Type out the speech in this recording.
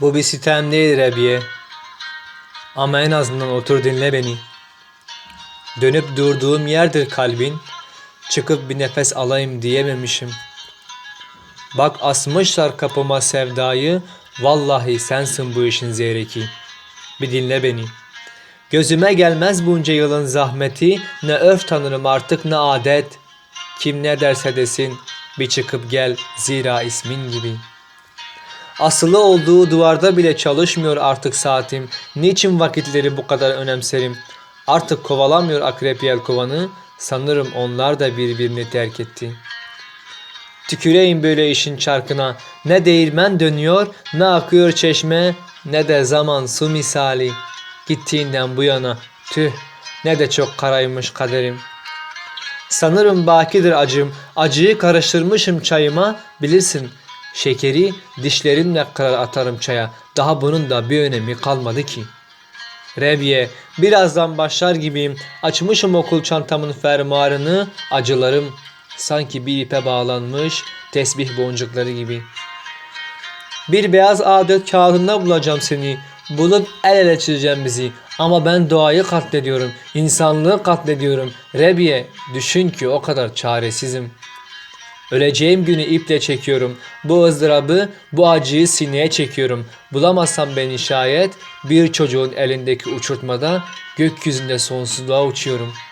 Bu bir sitem değil Rebiye. Ama en azından otur dinle beni. Dönüp durduğum yerdir kalbin. Çıkıp bir nefes alayım diyememişim. Bak asmışlar kapıma sevdayı. Vallahi sensin bu işin zeyreki. Bir dinle beni. Gözüme gelmez bunca yılın zahmeti. Ne örf tanırım artık ne adet. Kim ne derse desin bir çıkıp gel zira ismin gibi.'' Asılı olduğu duvarda bile çalışmıyor artık saatim. Niçin vakitleri bu kadar önemserim? Artık kovalamıyor akrep yelkovanı. Sanırım onlar da birbirini terk etti. Tüküreyim böyle işin çarkına. Ne değirmen dönüyor, ne akıyor çeşme, ne de zaman su misali. Gittiğinden bu yana tüh ne de çok karaymış kaderim. Sanırım bakidir acım. Acıyı karıştırmışım çayıma. Bilirsin şekeri dişlerimle kırar atarım çaya. Daha bunun da bir önemi kalmadı ki. Rebiye birazdan başlar gibiyim. Açmışım okul çantamın fermuarını. Acılarım sanki bir ipe bağlanmış tesbih boncukları gibi. Bir beyaz adet kağıdında bulacağım seni. Bulup el ele çizeceğim bizi. Ama ben doğayı katlediyorum. insanlığı katlediyorum. Rebiye düşün ki o kadar çaresizim. Öleceğim günü iple çekiyorum. Bu ızdırabı, bu acıyı sineye çekiyorum. Bulamazsam beni şayet bir çocuğun elindeki uçurtmada gökyüzünde sonsuzluğa uçuyorum.''